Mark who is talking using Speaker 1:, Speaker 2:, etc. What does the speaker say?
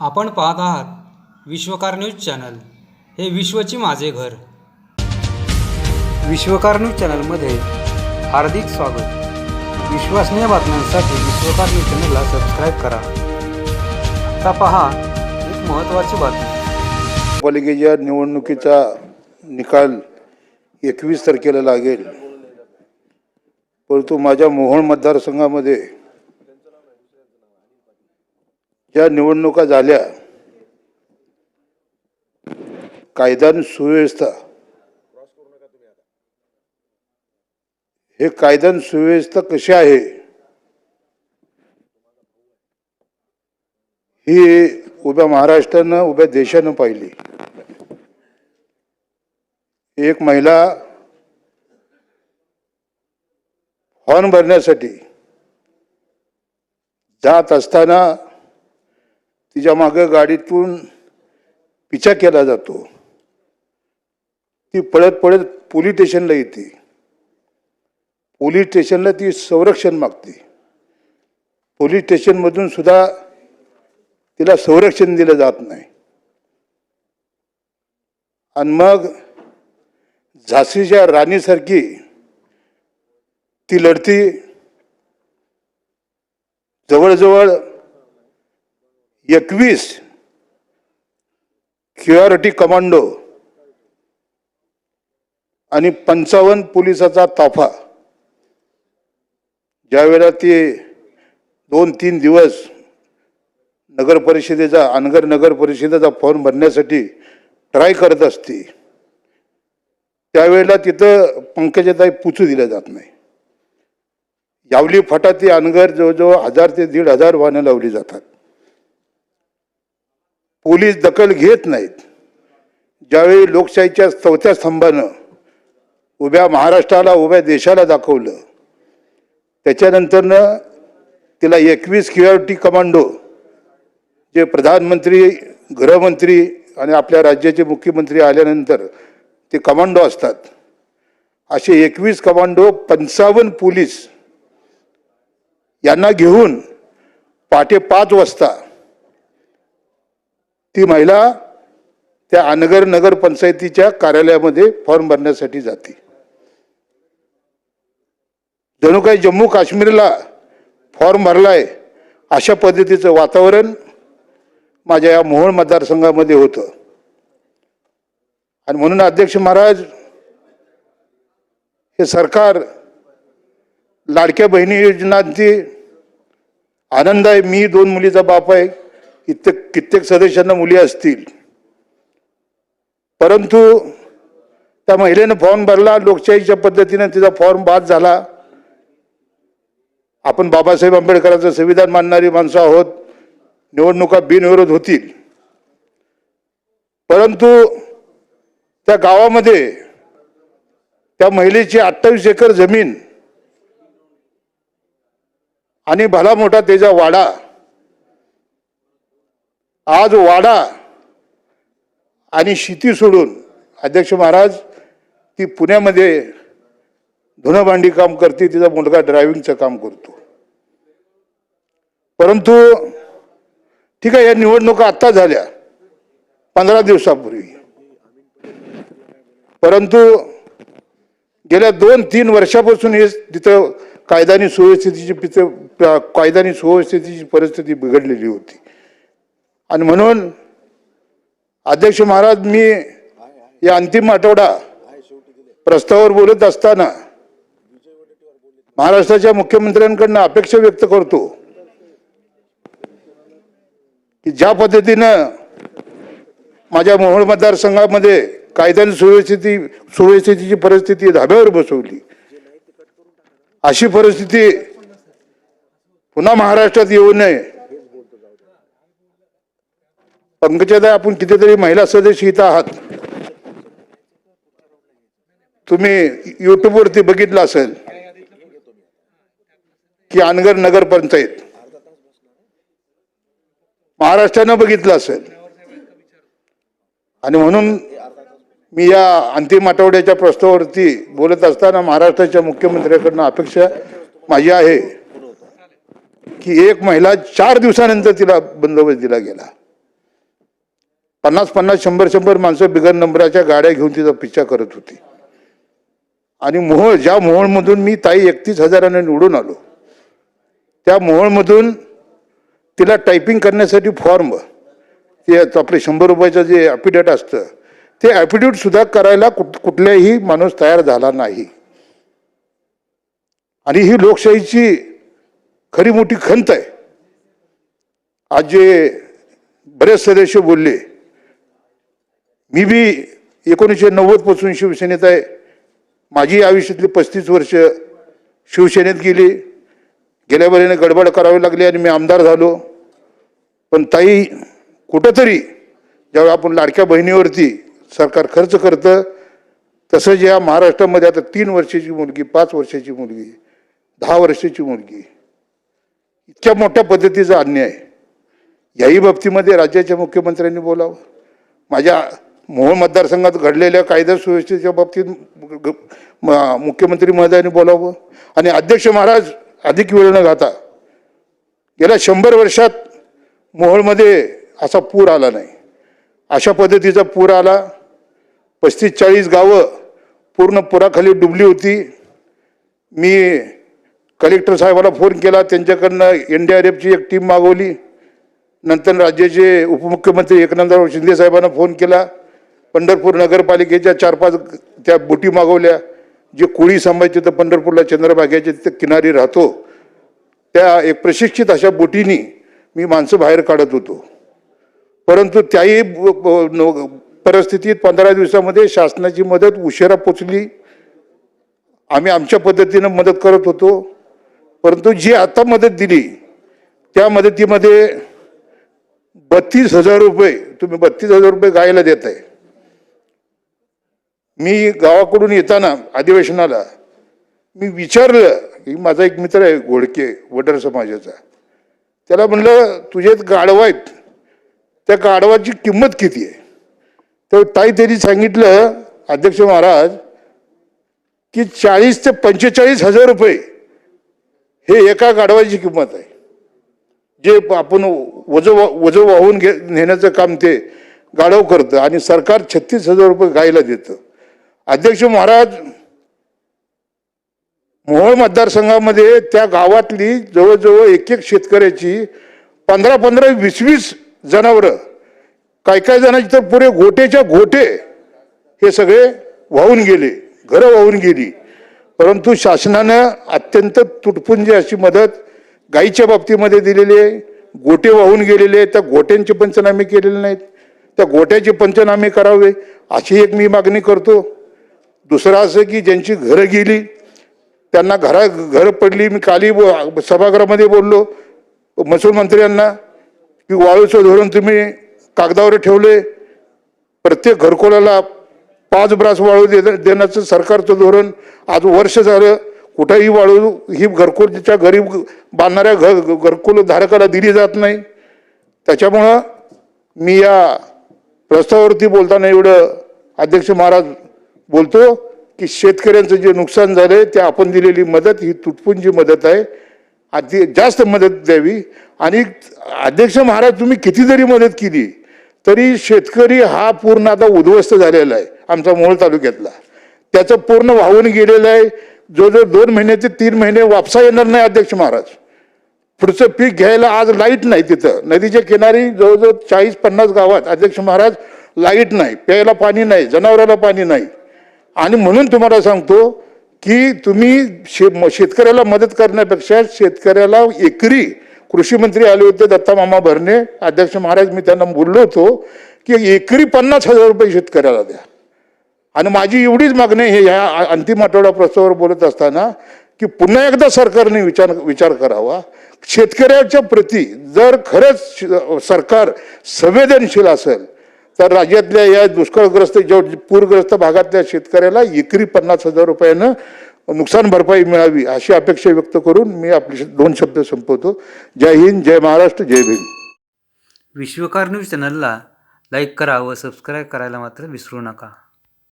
Speaker 1: आपण पाहत आहात विश्वकार न्यूज चॅनल. हे विश्वची माझे घर. विश्वकार न्यूज चॅनलमध्ये हार्दिक स्वागत. विश्वसनीय बातम्यांसाठी विश्वकार न्यूज चॅनलला सबस्क्राईब करा. आता पहा एक महत्त्वाची बातमी.
Speaker 2: पालिकेच्या निवडणुकीचा निकाल एकवीस तारखेला लागेल. परंतु माझ्या मोहोळ मतदारसंघामध्ये या निवडणुका झाल्या कायदा आणि सुव्यवस्था. हे कायदा आणि सुव्यवस्था कशी आहे? ही उभ्या महाराष्ट्रानं उभ्या देशानं पाहिली. एक महिला फॉर्म भरण्यासाठी जात असताना तिच्या मागं गाडीतून पिछा केला जातो. ती पळत पळत पोलीस स्टेशनला येते. पोलीस स्टेशनला ती संरक्षण मागते. पोलीस स्टेशनमधून सुद्धा तिला संरक्षण दिलं जात नाही. आणि मग झाशीच्या राणीसारखी ती लढती जवळजवळ एकवीस क्युआरिटी कमांडो आणि पंचावन्न पोलिसाचा ताफा. ज्यावेळेला ती दोन तीन दिवस नगर परिषदेचा अनगर नगर परिषदेचा फॉर्म भरण्यासाठी ट्राय करत असते त्यावेळेला तिथं पंकजाताई पुचू दिल्या जात नाही. यावली फाटा ते अनगर जवळजवळ हजार ते दीड हजार वाहनं लावली जातात. पोलीस दखल घेत नाहीत. ज्यावेळी लोकशाहीच्या चौथ्या स्तंभानं उभ्या महाराष्ट्राला उभ्या देशाला दाखवलं त्याच्यानंतरनं तिला एकवीस क्युआरटी कमांडो जे प्रधानमंत्री गृहमंत्री आणि आपल्या राज्याचे मुख्यमंत्री आल्यानंतर ते कमांडो असतात. असे एकवीस कमांडो पंचावन्न पोलीस यांना घेऊन पहाटे पाच वाजता ती महिला त्या अनगर नगर पंचायतीच्या कार्यालयामध्ये फॉर्म भरण्यासाठी जाते. जणू काही जम्मू काश्मीरला फॉर्म भरलाय अशा पद्धतीचं वातावरण माझ्या या मोहोळ मतदारसंघामध्ये होतं. आणि म्हणून अध्यक्ष महाराज हे सरकार लाडक्या बहिणी योजनांची आनंद आहे मी दोन मुलीचा बाप आहे. कित्येक कित्येक सदस्यांना मुली असतील. परंतु त्या महिलेनं फॉर्म भरला लोकशाहीच्या पद्धतीनं तिचा फॉर्म बाद झाला. आपण बाबासाहेब आंबेडकरांचं संविधान मानणारी माणसं आहोत. निवडणुका बिनविरोध होतील. परंतु त्या गावामध्ये त्या महिलेची अठ्ठावीस एकर जमीन आणि भला मोठा त्याचा वाडा आज वाडा आणि शिती सोडून अध्यक्ष महाराज ती पुण्यामध्ये धुणंभांडी काम करते तिचा मुलगा ड्रायव्हिंगचं काम करतो. परंतु ठीक आहे या निवडणुका आत्ता झाल्या पंधरा दिवसापूर्वी. परंतु गेल्या दोन तीन वर्षापासून हे तिथं कायदानी आणि सुव्यवस्थेची तिथं कायदानी सुव्यवस्थितीची सुव्यवस्थेची परिस्थिती बिघडलेली होती आणि म्हणून अध्यक्ष महाराज मी या अंतिम आठवडा प्रस्तावावर बोलत असताना महाराष्ट्राच्या मुख्यमंत्र्यांकडनं अपेक्षा व्यक्त करतो की ज्या पद्धतीनं माझ्या मोहोळ मतदारसंघामध्ये कायद्याने सुव्यवस्थिती सुव्यवस्थितीची परिस्थिती धाब्यावर बसवली अशी परिस्थिती पुन्हा महाराष्ट्रात येऊ नये पंकजादा आपण कितीतरी महिला सदस्य इथं आहात. तुम्ही युट्यूबवरती बघितलं असेल की अनगर नगर पंचायत. महाराष्ट्रानं बघितलं असेल. आणि म्हणून मी या अंतिम आठवड्याच्या प्रस्तावावरती बोलत असताना महाराष्ट्राच्या मुख्यमंत्र्याकडनं अपेक्षा माझी आहे की एक महिला चार दिवसानंतर तिला बंदोबस्त दिला गेला. पन्नास पन्नास शंभर शंभर माणसं बिगर नंबराच्या गाड्या घेऊन तिचा पिच्छा करत होती. आणि मोहोळ ज्या मोहोळमधून मी ताई एकतीस हजाराने निवडून आलो त्या मोहोळमधून तिला टायपिंग करण्यासाठी फॉर्म ते आपले शंभर रुपयाचं जे ॲपिडेट असतं ते ॲफिडेविट करायला कुठ कुठल्याही माणूस तयार झाला नाही. आणि ही लोकशाहीची खरी मोठी खंत आहे. आज जे बरेच सदस्य बोलले मी बी एकोणीसशे नव्वदपासून शिवसेनेत आहे. माझी आयुष्यातली पस्तीस वर्ष शिवसेनेत गेली. गेल्या वेळेने गडबड करावी लागली आणि मी आमदार झालो. पण ताई कुठंतरी ज्यावेळी आपण लाडक्या बहिणीवरती सरकार खर्च करतं तसंच या महाराष्ट्रामध्ये आता तीन वर्षाची मुलगी पाच वर्षाची मुलगी दहा वर्षाची मुलगी इतक्या मोठ्या पद्धतीचा अन्याय. याही बाबतीमध्ये राज्याच्या मुख्यमंत्र्यांनी बोलावं. माझ्या मोहोळ मतदारसंघात घडलेल्या कायदा सुव्यवस्थेच्या बाबतीत ग- म- मुख्यमंत्री महोदयाने बोलावं आणि अध्यक्ष महाराज अधिक वेळ न घाता गेल्या शंभर वर्षात मोहोळमध्ये असा पूर आला नाही. अशा पद्धतीचा पूर आला. पस्तीस चाळीस गावं पूर्ण पुराखाली डुबली होती. मी कलेक्टर साहेबाला फोन केला. त्यांच्याकडनं एन डी आर एफची एक टीम मागवली. नंतर राज्याचे उपमुख्यमंत्री एकनाथराव शिंदे साहेबांना फोन केला. पंढरपूर नगरपालिकेच्या चार पाच त्या बोटी मागवल्या. जे कोळी समाजाचे तर पंढरपूरला चंद्रभाग्याचे तिथे किनारी राहतो. त्या एक प्रशिक्षित अशा बोटीनी मी माणसं बाहेर काढत होतो. परंतु त्याही परिस्थितीत पंधरा दिवसामध्ये शासनाची मदत उशिरा पोचली. आम्ही आमच्या पद्धतीनं मदत करत होतो. परंतु जी आता मदत दिली त्या मदतीमध्ये बत्तीस हजार रुपये तुम्ही बत्तीस हजार रुपये गायला देत आहे मी गावाकडून येताना अधिवेशनाला मी विचारलं की माझा एक मित्र आहे घोडके वडर समाजाचा. त्याला म्हणलं तुझे गाढवा आहेत. त्या गाढवाची किंमत किती आहे? तर ताई त्यांनी सांगितलं अध्यक्ष महाराज की चाळीस ते पंचेचाळीस हजार रुपये हे एका गाढवाची किंमत आहे. जे आपण वज वज वाहून घे नेण्याचं काम ते गाढव करतं आणि सरकार छत्तीस हजार रुपये गायला देतं. अध्यक्ष महाराज मोहोळ मतदारसंघामध्ये त्या गावातली जवळजवळ एक एक शेतकऱ्याची पंधरा पंधरा वीस वीस जनावरं काय काय जणांची तर पुरे गोटेच्या गोटे हे सगळे वाहून गेले घरं वाहून गेली. परंतु शासनानं अत्यंत तुटपुंजी अशी मदत गाईच्या बाबतीमध्ये दिलेली आहे. गोटे वाहून गेलेले आहेत त्या गोट्यांचे पंचनामे केलेले नाहीत. त्या गोट्याचे पंचनामे करावे अशी एक मी मागणी करतो. दुसरं असं की ज्यांची घरं गेली त्यांना घरा घरं पडली. मी काली बो- सभागृहामध्ये बोललो महसूल मंत्र्यांना की वाळूचं धोरण तुम्ही कागदावर ठेवले. प्रत्येक घरकुलाला पाच ब्रास वाळू दे देण्याचं सरकारचं धोरण आज वर्ष झालं. कुठंही वाळू ही घरकुलच्या गरीब बांधणाऱ्या घर घरकुल धारकाला दिली जात नाही. त्याच्यामुळं मी या प्रस्तावावरती बोलताना एवढं अध्यक्ष महाराज बोलतो की शेतकऱ्यांचं जे नुकसान झालंय ते आपण दिलेली मदत ही तुटपुंजी मदत आहे. अति जास्त मदत द्यावी. आणि अध्यक्ष महाराज तुम्ही किती जरी मदत केली तरी शेतकरी हा पूर्ण आता उद्ध्वस्त झालेला आहे आमचा मोहोळ तालुक्यातला. त्याचं पूर्ण वाहून गेलेलं आहे. जो जो दोन महिने ते तीन महिने वापसा येणार नाही अध्यक्ष महाराज. पुढचं पीक घ्यायला आज लाइट नाही तिथं. नदीच्या किनारी जवळजवळ चाळीस पन्नास गावात अध्यक्ष महाराज लाइट नाही. प्यायला पाणी नाही जनावराला पाणी नाही. आणि म्हणून तुम्हाला सांगतो की तुम्ही शे म- शेतकऱ्याला मदत करण्यापेक्षा शेतकऱ्याला एकरी कृषी मंत्री आले होते दत्ता मामा भरणे. अध्यक्ष महाराज मी त्यांना बोललो होतो की एकरी पन्नास हजार रुपये शेतकऱ्याला द्या. आणि माझी एवढीच मागणी हे ह्या अंतिम आठवडा प्रस्तावावर बोलत असताना की पुन्हा एकदा सरकारने विचार विचार करावा. शेतकऱ्याच्या प्रती जर खरंच श- सरकार संवेदनशील असेल तर राज्यातल्या या दुष्काळग्रस्त ज्या पूरग्रस्त भागातल्या शेतकऱ्याला एकरी पन्नास हजार रुपयानं नुकसान भरपाई मिळावी अशी अपेक्षा व्यक्त करून मी आपले दोन शब्द संपवतो. जय हिंद जय महाराष्ट्र जय भीम.
Speaker 1: विश्वकार न्यूज चॅनलला लाईक करा व सबस्क्राईब करायला मात्र विसरू नका.